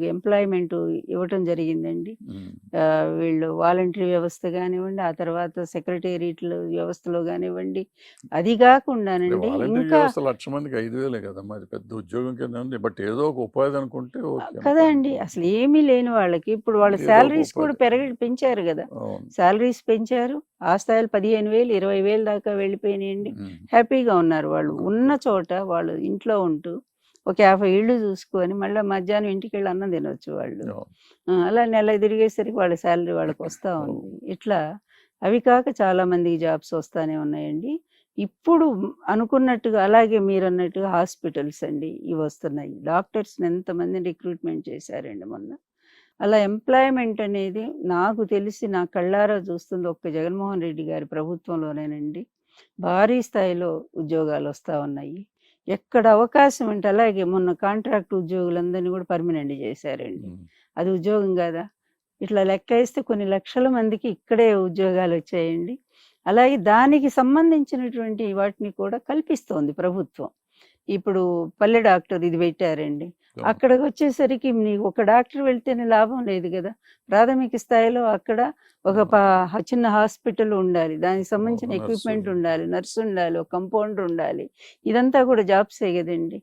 వాళ్ళకి ఎంప్లాయ్మెంట్ ఇవ్వటం జరిగిందండి. వీళ్ళు వాలంటరీ వ్యవస్థ కానివ్వండి ఆ తర్వాత సెక్రటేరియట్ వ్యవస్థలో కానివ్వండి అది కాకుండానండి ఇంకా లక్ష మందికి ఐదు వేలే కదమ్మా అది పెద్ద ఉద్యోగం కింద బట్ ఏదో ఒక ఉపాధి అనుకుంటే కదా అండి అసలు ఏమీ లేని వాళ్ళకి ఇప్పుడు వాళ్ళ శాలరీస్ కూడా. పెరగ పెంచారు కదా. శాలరీస్ పెంచారు ఆ స్థాయిలో పదిహేను వేలు ఇరవై వేలు దాకా వెళ్ళిపోయినాయండి. హ్యాపీగా ఉన్నారు వాళ్ళు. ఉన్న చోట వాళ్ళు ఇంట్లో ఉంటూ ఒక యాభై ఇళ్ళు చూసుకొని మళ్ళీ మధ్యాహ్నం ఇంటికి వెళ్ళి అన్నం తినొచ్చు వాళ్ళు. అలా నెల తిరిగేసరికి వాళ్ళ శాలరీ వాళ్ళకి వస్తూ ఉంది. ఇట్లా అవి కాక చాలా మందికి జాబ్స్ వస్తానే ఉన్నాయండి. ఇప్పుడు అనుకున్నట్టుగా అలాగే మీరు అన్నట్టుగా హాస్పిటల్స్ అండి ఇవి వస్తున్నాయి. డాక్టర్స్ని ఎంతమంది రిక్రూట్మెంట్ చేశారండి మొన్న. అలా ఎంప్లాయ్మెంట్ అనేది నాకు తెలిసి నా కళ్ళారా చూస్తుంది ఒక్క జగన్మోహన్ రెడ్డి గారి ప్రభుత్వంలోనేనండి. భారీ స్థాయిలో ఉద్యోగాలు వస్తూ ఉన్నాయి. ఎక్కడ అవకాశం ఉంటే అలాగే మొన్న కాంట్రాక్ట్ ఉద్యోగులందరినీ కూడా పర్మనెంట్ చేశారండి. అది ఉద్యోగం కాదా ఇట్లా లెక్క వేస్తే కొన్ని లక్షల మందికి ఇక్కడే ఉద్యోగాలు వచ్చాయండి అలాగే దానికి సంబంధించినటువంటి వాటిని కూడా కల్పిస్తోంది ప్రభుత్వం ఇప్పుడు పల్లె డాక్టర్ ఇది పెట్టారండి. అక్కడికి వచ్చేసరికి నీకు ఒక డాక్టర్ వెళ్తేనే లాభం లేదు కదా. ప్రాథమిక స్థాయిలో అక్కడ ఒక చిన్న హాస్పిటల్ ఉండాలి. దానికి సంబంధించిన ఎక్విప్మెంట్. ఉండాలి నర్సు ఉండాలి ఒక కంపౌండర్ ఉండాలి. ఇదంతా కూడా జాబ్సే కదండి.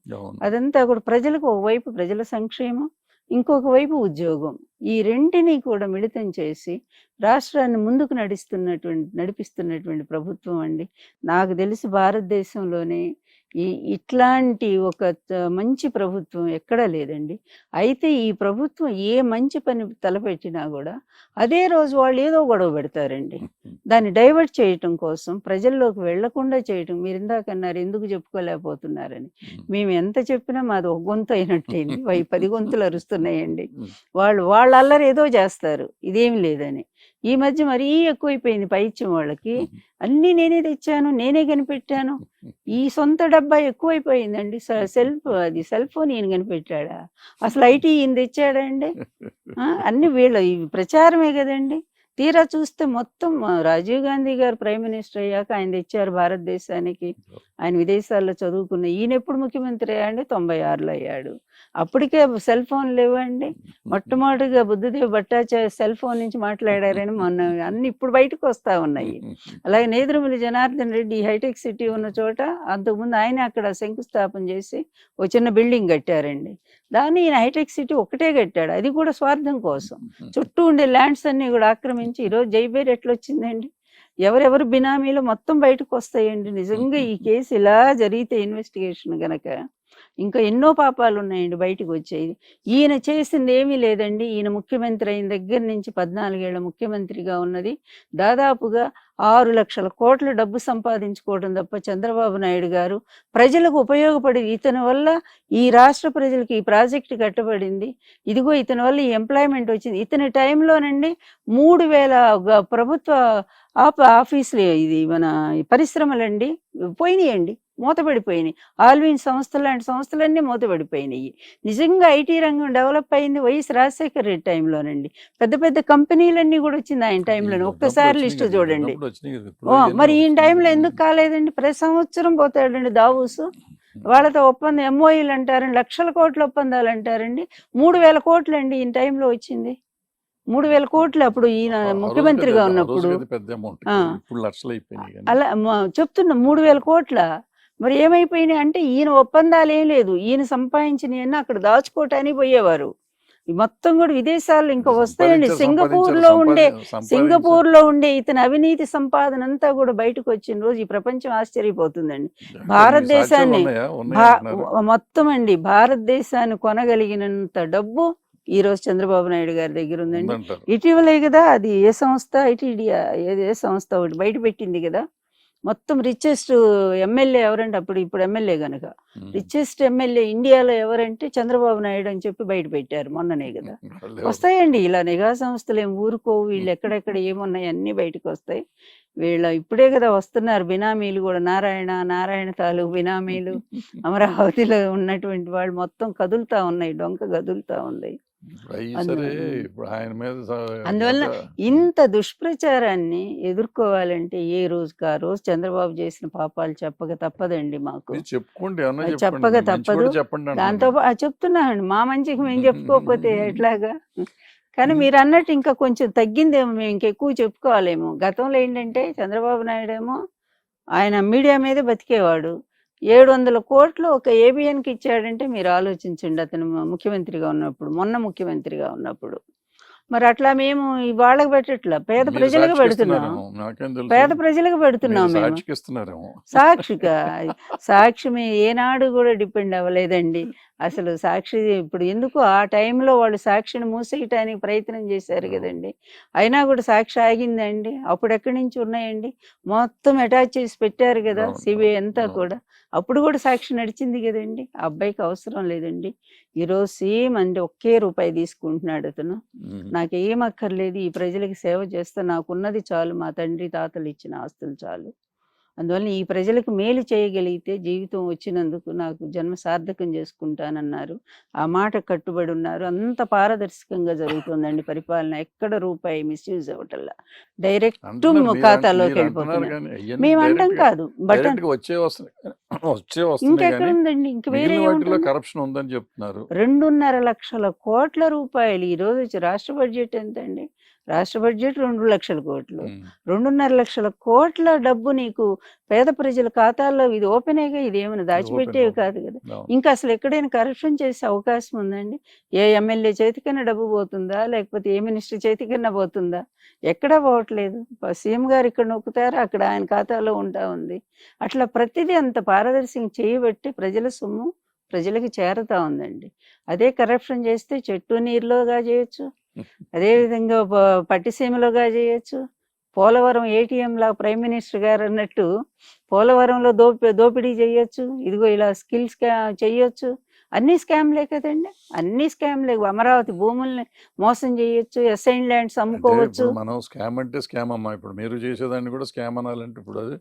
అదంతా కూడా ప్రజలకు ఒకవైపు ప్రజల సంక్షేమం ఇంకొక వైపు ఉద్యోగం. ఈ రెంటిని కూడా మిళితం చేసి రాష్ట్రాన్ని ముందుకు నడిస్తున్నటువంటి నడిపిస్తున్నటువంటి ప్రభుత్వం అండి. నాకు తెలిసి భారతదేశంలోనే ఈ ఇట్లాంటి ఒక మంచి ప్రభుత్వం ఎక్కడా లేదండి. అయితే ఈ ప్రభుత్వం ఏ మంచి పని తలపెట్టినా కూడా అదే రోజు వాళ్ళు ఏదో గొడవ పెడతారండి. దాన్ని డైవర్ట్ చేయటం కోసం ప్రజల్లోకి వెళ్ళకుండా చేయటం మీరు ఇందాక అన్నారు ఎందుకు చెప్పుకోలేకపోతున్నారని. మేము ఎంత చెప్పినా మాది ఒక గొంతు అయినట్టయింది. పది గొంతులు అరుస్తున్నాయండి. వాళ్ళు వాళ్ళ అల్లరి ఏదో చేస్తారు. ఇదేం లేదని. ఈ మధ్య మరీ ఎక్కువైపోయింది పైత్యం వాళ్ళకి. అన్నీ నేనే తెచ్చాను నేనే కనిపెట్టాను. ఈ సొంత డబ్బా ఎక్కువైపోయిందండి. స- సెల్ఫ్ అది సెల్ ఫోన్ ఈయన కనిపెట్టాడా? అసలు ఐటీ ఈయన తెచ్చాడండి? అన్ని వీళ్ళ ప్రచారమే కదండి. తీరా చూస్తే మొత్తం రాజీవ్ గాంధీ గారు ప్రైమ్ మినిస్టర్ అయ్యాక ఆయన తెచ్చారు భారతదేశానికి. ఆయన విదేశాల్లో చదువుకున్న ఈయన ఎప్పుడు ముఖ్యమంత్రి అయ్యాడు? తొంభై ఆరులో అయ్యాడు. అప్పటికే సెల్ ఫోన్ లేవండి. మొట్టమొదటిగా బుద్ధదేవ్ భట్టాచార్య సెల్ ఫోన్ నుంచి మాట్లాడారని మొన్న అన్ని ఇప్పుడు బయటకు వస్తా ఉన్నాయి. అలాగే నేదురుమల్లి జనార్దన్ రెడ్డి హైటెక్ సిటీ ఉన్న చోట అంతకుముందు ఆయన అక్కడ శంకుస్థాపన చేసి ఒక చిన్న బిల్డింగ్ కట్టారండి. దాన్ని ఈయన హైటెక్ సిటీ ఒకటే కట్టాడు. అది కూడా స్వార్థం కోసం. చుట్టూ ఉండే ల్యాండ్స్ అన్ని కూడా ఆక్రమించి ఈరోజు జైబేర్ ఎట్లా వచ్చిందండి ఎవరెవరు బినామీలు మొత్తం బయటకు వస్తాయండి. నిజంగా ఈ కేసు ఇలా జరిగితే ఇన్వెస్టిగేషన్ గనక ఇంకా ఎన్నో పాపాలు ఉన్నాయండి బయటకు వచ్చేది. ఈయన చేసింది ఏమీ లేదండి. ఈయన ముఖ్యమంత్రి అయిన దగ్గర నుంచి పద్నాలుగేళ్ళ ముఖ్యమంత్రిగా ఉన్నది. దాదాపుగా ఆరు లక్షల కోట్ల డబ్బు సంపాదించుకోవడం తప్ప చంద్రబాబు నాయుడు గారు ప్రజలకు ఉపయోగపడి ఇతని వల్ల ఈ రాష్ట్ర ప్రజలకు ఈ ప్రాజెక్టు కట్టబడింది. ఇదిగో ఇతని వల్ల ఈ ఎంప్లాయ్మెంట్ వచ్చింది. ఇతని టైంలోనండి మూడు వేల ప్రభుత్వ ఆఫ్ ఆఫీసులు ఇది మన పరిశ్రమలండి పోయినాయండి మూతపడిపోయినాయి. ఆల్విన్ సంస్థలు లాంటి సంస్థలన్నీ మూతపడిపోయినాయి. నిజంగా ఐటీ రంగం డెవలప్ అయింది వైఎస్ రాజశేఖర రెడ్డి టైంలోనండి. పెద్ద పెద్ద కంపెనీలన్నీ కూడా వచ్చింది ఆయన టైంలోనే. ఒక్కసారి లిస్ట్ చూడండి. మరి ఈ టైంలో ఎందుకు కాలేదండి? ప్రతి సంవత్సరం పోతాడండి దావూసు. వాళ్ళతో ఒప్పందం ఎంఓఈలు అంటారండి లక్షల కోట్ల ఒప్పందాలు అంటారండి. మూడు వేల కోట్లు అండి ఈ టైంలో వచ్చింది. మూడు వేల కోట్లు అప్పుడు ఈయన ముఖ్యమంత్రిగా ఉన్నప్పుడు. అలా చెప్తున్నా మూడు వేల కోట్ల. మరి ఏమైపోయినాయి అంటే ఈయన ఒప్పందాలు ఏం లేదు. ఈయన సంపాదించిన అక్కడ దాచుకోవటానికి పోయేవారు. మొత్తం కూడా విదేశాల్లో ఇంకా వస్తాయండి. సింగపూర్లో ఉండే. సింగపూర్లో ఉండే ఇతని అవినీతి సంపాదన అంతా కూడా బయటకు వచ్చిన రోజు ఈ ప్రపంచం ఆశ్చర్యపోతుందండి. భారతదేశాన్ని? మొత్తం అండి భారతదేశాన్ని కొనగలిగినంత డబ్బు ఈ రోజు చంద్రబాబు నాయుడు గారి దగ్గర ఉందండి. ఇటీవలే కదా అది ఏ సంస్థ? ఐటీడీఆ ఏది ఏ సంస్థ ఒకటి బయట పెట్టింది కదా. మొత్తం రిచెస్ట్ ఎమ్మెల్యే ఎవరంటే అప్పుడు? ఇప్పుడు ఎమ్మెల్యే గనక. రిచెస్ట్ ఎమ్మెల్యే ఇండియాలో ఎవరంటే చంద్రబాబు నాయుడు అని చెప్పి బయట పెట్టారు మొన్ననే కదా. వస్తాయండి. ఇలా నిఘా సంస్థలు ఏం ఊరుకోవు. వీళ్ళు ఎక్కడెక్కడ ఏమున్నాయి అన్ని బయటకు వస్తాయి. వీళ్ళ ఇప్పుడే కదా వస్తున్నారు బినామీలు కూడా. నారాయణ నారాయణ తాలూకు బినామీలు. అమరావతిలో ఉన్నటువంటి వాళ్ళు మొత్తం కదులుతా ఉన్నాయి. డొంక కదులుతా ఉంది. సరే అందువల్ల- ఇంత దుష్ప్రచారాన్ని ఎదుర్కోవాలంటే ఏ రోజుకి? ఆ రోజు చంద్రబాబు చేసిన పాపాలు చెప్పక తప్పదండి మాకు. చెప్పుకోండి చెప్పక తప్పదు. దాంతో చెప్తున్నానండి మా మంచికి మేము చెప్పుకోకపోతే ఎట్లాగా? కానీ. మీరు అన్నట్టు ఇంకా కొంచెం తగ్గిందేమో మేము ఇంకెక్కువ చెప్పుకోవాలేమో. గతంలో ఏంటంటే చంద్రబాబు నాయుడు ఏమో ఆయన మీడియా మీదే బతికేవాడు. ఏడు వందల కోట్లు ఒక ఏబిఎన్కి ఇచ్చాడంటే మీరు ఆలోచించండి అతను ముఖ్యమంత్రిగా ఉన్నప్పుడు మొన్న ముఖ్యమంత్రిగా ఉన్నప్పుడు. మరి అట్లా మేము వాళ్ళకి పెట్టట్లా? పేద ప్రజలకు సాక్షికి పెడుతున్నాం. ఇస్తున్నారేమో, నాకేం తెలుసు? పేద ప్రజలకు పెడుతున్నాం మీరు మేము. సాక్షికి ఇస్తున్నారేమో సాక్షిగా సాక్షి మీ ఏనాడు కూడా డిపెండ్ అవ్వలేదండి. అసలు సాక్షి ఇప్పుడు ఎందుకు ఆ టైంలో వాళ్ళు సాక్షిని మూసేయటానికి ప్రయత్నం చేశారు కదండి. అయినా కూడా సాక్షి ఆగిందండి. అప్పుడు ఎక్కడి నుంచి ఉన్నాయండి? మొత్తం అటాచ్ చేసి పెట్టారు కదా సిబిఐ అంతా. కూడా. అప్పుడు కూడా సాక్షి నడిచింది కదండి. ఆ అబ్బాయికి అవసరం లేదండి. ఈరోజు సేమ్ అంటే ఒకే రూపాయి తీసుకుంటున్నాడు అతను. నాకు ఏం అక్కర్లేదు ఈ ప్రజలకి సేవ చేస్తే నాకున్నది చాలు మా తండ్రి తాతలు ఇచ్చిన ఆస్తులు చాలు. అందువల్ల ఈ ప్రజలకు మేలు చేయగలిగితే జీవితం వచ్చినందుకు నాకు జన్మ సార్థకం చేసుకుంటానన్నారు. ఆ మాట కట్టుబడి ఉన్నారు. అంత పారదర్శకంగా జరుగుతుందండి పరిపాలన. ఎక్కడ రూపాయి మిస్యూజ్ అవ్వటల్లా డైరెక్ట్ ఖాతాలోకి వెళ్ళిపోతున్నారు. మేము అంటాం కాదు. బట్ direct గా వచ్చే వస్తున్నాయి. వచ్చే వస్తున్నాయి ఇంకెక్కడ కానీ ఉందండి ఇంక వేరే? కరప్షన్ ఉందని చెప్తున్నారు. రెండున్నర లక్షల కోట్ల రూపాయలు ఈ రోజు రాష్ట్ర బడ్జెట్ ఎంత అండి రాష్ట్ర బడ్జెట్ రెండు లక్షల కోట్లు. రెండున్నర లక్షల కోట్ల డబ్బు నీకు పేద ప్రజల ఖాతాల్లో ఇది ఓపెనేగా ఇది ఏమైనా దాచిపెట్టేవి. కాదు కదా. ఇంకా అసలు ఎక్కడైనా కరప్షన్ చేసే అవకాశం ఉందండి? ఏ ఎమ్మెల్యే చేతికన్నా డబ్బు పోతుందా? లేకపోతే ఏ మినిస్టర్ చేతికన్నా పోతుందా? ఎక్కడా పోవట్లేదు. సీఎం గారు ఇక్కడ నొక్కుతారు? అక్కడ ఆయన ఖాతాలో ఉంటా ఉంది. అట్లా ప్రతిదీ అంత పారదర్శకంగా చేయబట్టి ప్రజల సొమ్ము ప్రజలకి చేరుతా ఉందండి. అదే కరప్షన్ చేస్తే చెట్టు నీరులోగా చేయొచ్చు. అదే విధంగా ప- పట్టిసీమలోగా చేయొచ్చు. పోలవరం ఏటీఎం లా ప్రైమ్ మినిస్టర్ గారు అన్నట్టు పోలవరంలో దోపి దోపిడీ చేయొచ్చు. ఇదిగో ఇలా స్కిల్ స్కా చేయొచ్చు. అన్ని స్కామ్లే కదండి. అన్ని స్కామ్లే. అమరావతి భూముల్ని మోసం చేయొచ్చు. ఎస్ఐన్ ల్యాండ్స్ అమ్ముకోవచ్చు. మనం స్కామ్ అంటే స్కామ్ అమ్మా. ఇప్పుడు మీరు చేసేదాన్ని కూడా స్కామ్ అనాలంటే ఇప్పుడు అది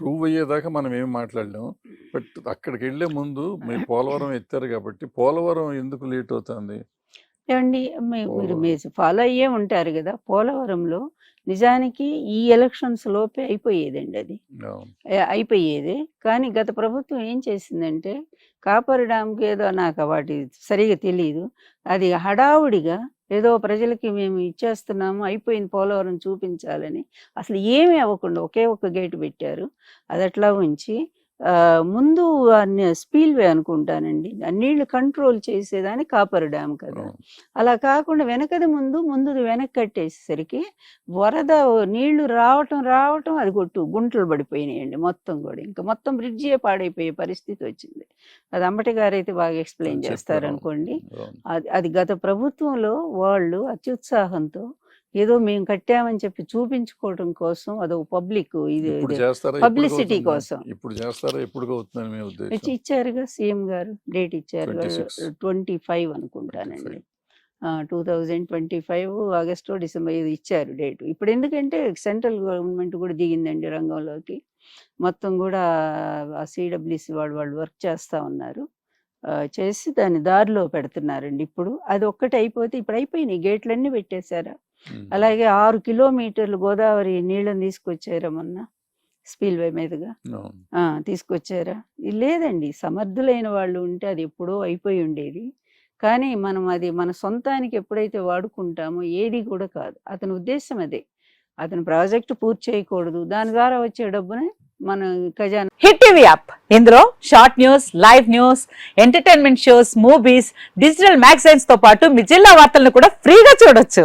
ప్రూవ్ అయ్యేదాకా మనం ఏం మాట్లాడలేము. బట్ అక్కడికి వెళ్ళే ముందు మీరు పోలవరం ఎత్తారు కాబట్టి పోలవరం ఎందుకు లేట్ అవుతుంది? ఏమండి? మీరు. మీరు ఫాలో అయ్యే ఉంటారు కదా! పోలవరంలో నిజానికి ఈ ఎలక్షన్స్ లోపే అయిపోయేదండి అది. అయిపోయేది. కానీ గత ప్రభుత్వం ఏం చేసిందంటే కాపర్ డ్యామ్కి ఏదో నాకు వాటి సరిగా తెలియదు అది హడావుడిగా ఏదో ప్రజలకి మేము ఇచ్చేస్తున్నాము అయిపోయింది పోలవరం చూపించాలని. అసలు ఏమీ అవ్వకుండా ఒకే ఒక్క గేటు పెట్టారు. అది అట్లా ఉంచి ముందు స్పీల్ వే అనుకుంటానండి ఆ నీళ్ళు కంట్రోల్ చేసేదాని కాపర్ డ్యామ్ కదా. అలా కాకుండా వెనకది ముందు ముందుది వెనక్కి కట్టేసరికి వరద నీళ్ళు రావటం రావటం అది కొట్టు గుంటలు పడిపోయినాయండి మొత్తం కూడా ఇంకా మొత్తం బ్రిడ్జియే పాడైపోయే పరిస్థితి వచ్చింది అది అంబటి గారు అయితే బాగా ఎక్స్ప్లెయిన్ చెప్పారు. చేస్తారు అనుకోండి అవును. అది అది గత ప్రభుత్వంలో వాళ్ళు అత్యుత్సాహంతో ఏదో మేము కట్టామని చెప్పి చూపించుకోవడం కోసం అదొక పబ్లిక్ ఇది అవుతుంది? కోసం. ఇప్పుడు చేస్తారా? ఎప్పుడు ఇచ్చారుగా సీఎం గారు డేట్ ఇచ్చారు. 26. ట్వంటీ ఫైవ్ అనుకుంటానండి. Two thousand twenty five August December ఇది ఇచ్చారు డేట్. ఇప్పుడు ఎందుకంటే సెంట్రల్ గవర్నమెంట్ కూడా దిగిందండి రంగంలోకి. మొత్తం కూడా ఆ సిడబ్ల్యూసి వాళ్ళు వాళ్ళు వర్క్ చేస్తూ ఉన్నారు. చేసి దాన్ని దారిలో పెడుతున్నారండి ఇప్పుడు. అది ఒక్కటి అయిపోతే ఇప్పుడు అయిపోయినాయి. గేట్లన్నీ పెట్టేశారా. అలాగే ఆరు కిలోమీటర్లు గోదావరి నీళ్ళని తీసుకొచ్చారా మొన్న? స్పీల్వే మీదుగా? తీసుకొచ్చారా? లేదండి సమర్థులైన వాళ్ళు ఉంటే అది ఎప్పుడో అయిపోయి ఉండేది. కానీ మనం అది మన సొంతానికి ఎప్పుడైతే వాడుకుంటామో ఏది కూడా కాదు. అతని ఉద్దేశం అదే. అతని ప్రాజెక్ట్ పూర్తి చేయకూడదు. దాని ద్వారా వచ్చే డబ్బుని మన ఖజానా. Hit TV app. ఇందులో short news live news entertainment shows movies digital మ్యాగజైన్స్తో పాటు మీ జిల్లా వార్తలను కూడా ఫ్రీగా చూడొచ్చు.